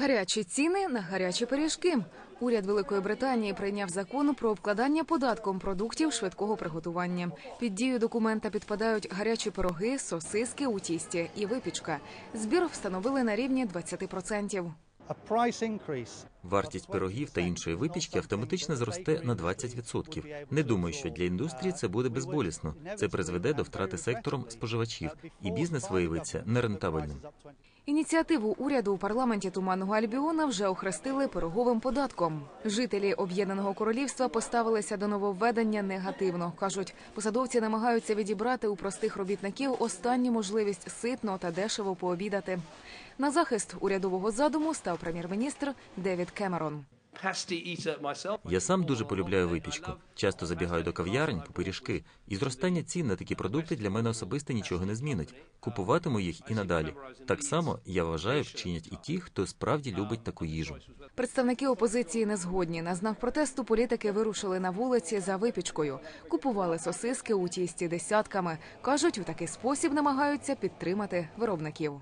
Гарячі ціни на гарячі пиріжки. Уряд Великої Британії прийняв закон про обкладання податком продуктів швидкого приготування. Під дію документа підпадають гарячі пироги, сосиски у тісті і випічка. Збір встановили на рівні 20%. Вартість пирогів та іншої випічки автоматично зросте на 20%. Не думаю, що для індустрії це буде безболісно. Це призведе до втрати сектором споживачів, і бізнес виявиться нерентабельним. Ініціативу уряду у парламенті Туманного Альбіона вже охрестили пироговим податком. Жителі Об'єднаного Королівства поставилися до нововведення негативно. кажуть, посадовці намагаються відібрати у простих робітників останню можливість ситно та дешево пообідати. На захист урядового задуму став прем'єр-міністр Девід Кемерон. Я сам дуже полюбляю випічку. Часто забігаю до кав'ярень по пиріжки, і зростання цін на такі продукти для мене особисто нічого не змінить. Купуватиму їх і надалі. Так само я вважаю, вчинять і ті, хто справді любить таку їжу. Представники опозиції не згодні. На знак протесту політики вирушили на вулиці за випічкою. Купували сосиски у тісті десятками. кажуть, у такий спосіб намагаються підтримати виробників.